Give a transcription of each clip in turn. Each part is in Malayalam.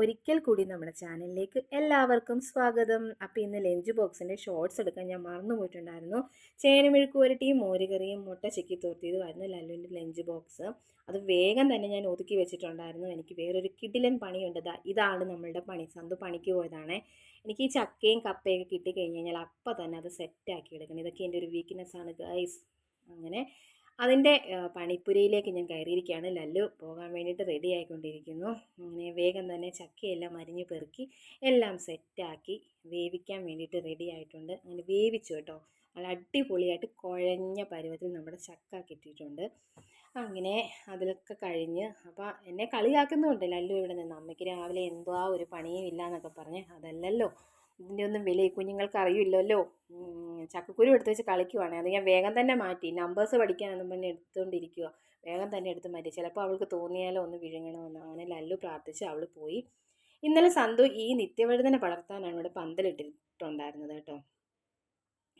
ഒരിക്കൽ കൂടി നമ്മുടെ ചാനലിലേക്ക് എല്ലാവർക്കും സ്വാഗതം. അപ്പോൾ ഇന്ന് ലഞ്ച് ബോക്സിന്റെ ഷോർട്സ് എടുക്കാൻ ഞാൻ മറന്നുപോയിട്ടുണ്ടായിരുന്നു ചേനമെഴുക്ക് പുരട്ടിയും മോരുകറിയും മുട്ട ചിക്കി തോർത്തിയതുമായിരുന്നു ലല്ലുവിന്റെ ലഞ്ച് ബോക്സ്. അത് വേഗം തന്നെ ഞാൻ ഒതുക്കി വെച്ചിട്ടുണ്ടായിരുന്നു. എനിക്ക് വേറൊരു കിടിലൻ പണിയുണ്ട്. ഇതാണ് നമ്മളുടെ പണി. സന്തു പണിക്ക് പോയതാണേ. എനിക്ക് ഈ ചക്കയും കപ്പയൊക്കെ കിട്ടിക്കഴിഞ്ഞ് കഴിഞ്ഞാൽ അപ്പം തന്നെ അത് സെറ്റാക്കി എടുക്കണം. ഇതൊക്കെ എന്റെ ഒരു വീക്ക്നെസ് ആണ് ഗൈസ് അങ്ങനെ അതിന്റെ പണിപ്പുരയിലേക്ക് ഞാൻ കയറിയിരിക്കുകയാണ്. ലല്ലു പോകാൻ വേണ്ടിയിട്ട് റെഡി ആയിക്കൊണ്ടിരിക്കുന്നു. അങ്ങനെ വേഗം തന്നെ ചക്കയെല്ലാം അരിഞ്ഞ് പെറുക്കി എല്ലാം സെറ്റാക്കി വേവിക്കാൻ വേണ്ടിയിട്ട് റെഡി ആയിട്ടുണ്ട്. അങ്ങനെ വേവിച്ചു കേട്ടോ. നല്ല അടിപൊളിയായിട്ട് കുഴഞ്ഞ പരുവത്തിൽ നമ്മുടെ ചക്ക കിട്ടിയിട്ടുണ്ട്. അങ്ങനെ അതിലൊക്കെ കഴിഞ്ഞ് അപ്പോൾ എന്നെ കളിയാക്കുന്നുണ്ട്. ലല്ലു ഇവിടെ നിന്ന് അമ്മയ്ക്ക് രാവിലെ എന്തോ ഒരു പണിയും ഇല്ല എന്നൊക്കെ പറഞ്ഞ് അതല്ലല്ലോ. ഇതിന്റെ ഒന്നും വില കുഞ്ഞുങ്ങൾക്ക് അറിയില്ലല്ലോ ചക്കക്കുരു എടുത്ത് വെച്ച് കളിക്കുവാണ്. അത് ഞാൻ വേഗം തന്നെ മാറ്റി. നമ്പേഴ്സ് പഠിക്കാനൊന്നും പിന്നെ എടുത്തുകൊണ്ടിരിക്കുക വേഗം തന്നെ എടുത്ത് മാറ്റി. ചിലപ്പോൾ അവൾക്ക് തോന്നിയാലോ ഒന്ന് വിഴുങ്ങണമെന്ന്. അങ്ങനെ ലല്ലു പ്രാർത്ഥിച്ച് അവൾ പോയി. ഇന്നലെ സന്തു ഈ നിത്യവഴുതനെ വളർത്താനാണ് ഇവിടെ പന്തലിട്ടിട്ടുണ്ടായിരുന്നത് കേട്ടോ.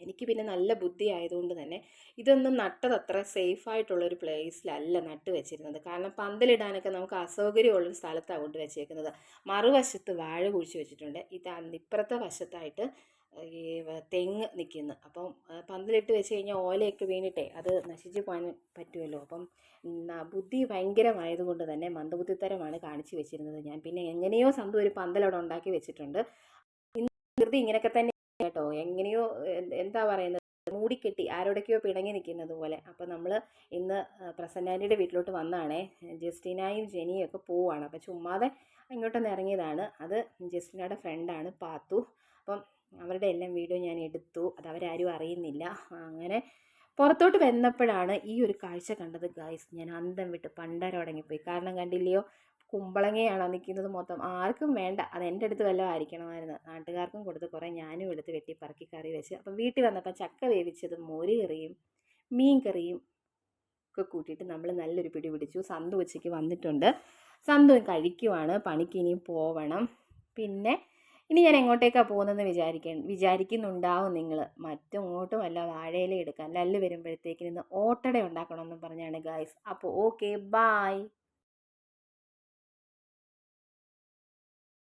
എനിക്ക് പിന്നെ നല്ല ബുദ്ധി ആയതുകൊണ്ട് തന്നെ ഇതൊന്നും നട്ടത് അത്ര സേഫ് ആയിട്ടുള്ള ഒരു പ്ലേസിലല്ല നട്ട് വെച്ചിരുന്നത്. കാരണം പന്തലിടാനൊക്കെ നമുക്ക് അസൗകര്യമുള്ളൊരു സ്ഥലത്താണ് കൊണ്ട് വെച്ചേക്കുന്നത്. മറുവശത്ത് വാഴ കുഴിച്ച് വെച്ചിട്ടുണ്ട്. ഇത് ഇപ്പുറത്തെ വശത്തായിട്ട് ഈ തെങ്ങ് നിൽക്കുന്നു. അപ്പം പന്തലിട്ട് വെച്ച് കഴിഞ്ഞാൽ ഓലയൊക്കെ വീണിട്ടേ അത് നശിച്ചു പോകാൻ പറ്റുമല്ലോ. അപ്പം ബുദ്ധി ഭയങ്കരമായതുകൊണ്ട് തന്നെ മന്ദബുദ്ധിത്തരമാണ് കാണിച്ചു വെച്ചിരുന്നത് ഞാൻ. പിന്നെ എങ്ങനെയോ സന്തു ഒരു പന്തലവിടെ ഉണ്ടാക്കി വെച്ചിട്ടുണ്ട്. ഇന്ന് ഇങ്ങനെയൊക്കെ തന്നെ കേട്ടോ. എങ്ങനെയോ എന്താ പറയുന്നത്? മൂടിക്കെട്ടി ആരോടൊക്കെയോ പിണങ്ങി നിൽക്കുന്നത് പോലെ. അപ്പോൾ നമ്മൾ ഇന്ന് പ്രസന്നാനിയുടെ വീട്ടിലോട്ട് വന്നാണേ. ജസ്റ്റിനായും ജെനിയും ഒക്കെ പോവാണ്. അപ്പോൾ ചുമ്മാതെ ഇങ്ങോട്ടൊന്ന് ഇറങ്ങിയതാണ്. അത് ജസ്റ്റിനയുടെ ഫ്രണ്ടാണ് പാത്തു. അപ്പം അവരുടെ എല്ലാം വീഡിയോ ഞാൻ എടുത്തു. അത് അവരാരും അറിയുന്നില്ല. അങ്ങനെ പുറത്തോട്ട് വന്നപ്പോഴാണ് ഈ ഒരു കാഴ്ച കണ്ടത് ഗായ്സ് ഞാൻ അന്തം വിട്ട് പണ്ടരടങ്ങിപ്പോയി. കാരണം കണ്ടില്ലയോ? കുമ്പളങ്ങയാണോ നിൽക്കുന്നത് മൊത്തം. ആർക്കും വേണ്ട. അത് എന്റെ അടുത്ത് വല്ലതും ആയിരിക്കണമായിരുന്നു. നാട്ടുകാർക്കും കൊടുത്ത് കുറേ ഞാനും എടുത്ത് വെട്ടി പറക്കി കറി വെച്ച്. അപ്പം വീട്ടിൽ വന്നപ്പോൾ ചക്ക വേവിച്ചതും മോര് കറിയും മീൻ കറിയും ഒക്കെ കൂട്ടിയിട്ട് നമ്മൾ നല്ലൊരു പിടി പിടിച്ചു. സന്തു ഉച്ചയ്ക്ക് വന്നിട്ടുണ്ട്. സന്തു കഴിക്കുവാണ്. പണിക്ക് ഇനിയും പോവണം. പിന്നെ ഇനി ഞാൻ എങ്ങോട്ടേക്കാണ് പോകുന്നതെന്ന് വിചാരിക്കാൻ വിചാരിക്കുന്നുണ്ടാവും നിങ്ങൾ മറ്റങ്ങോട്ടും അല്ല വാഴയില എടുക്കാൻ. ലല്ല് വരുമ്പോഴത്തേക്കിന് ഓട്ടട ഉണ്ടാക്കണമെന്നും പറഞ്ഞാണ് ഗായ്സ് അപ്പോൾ ഓക്കെ ബായ്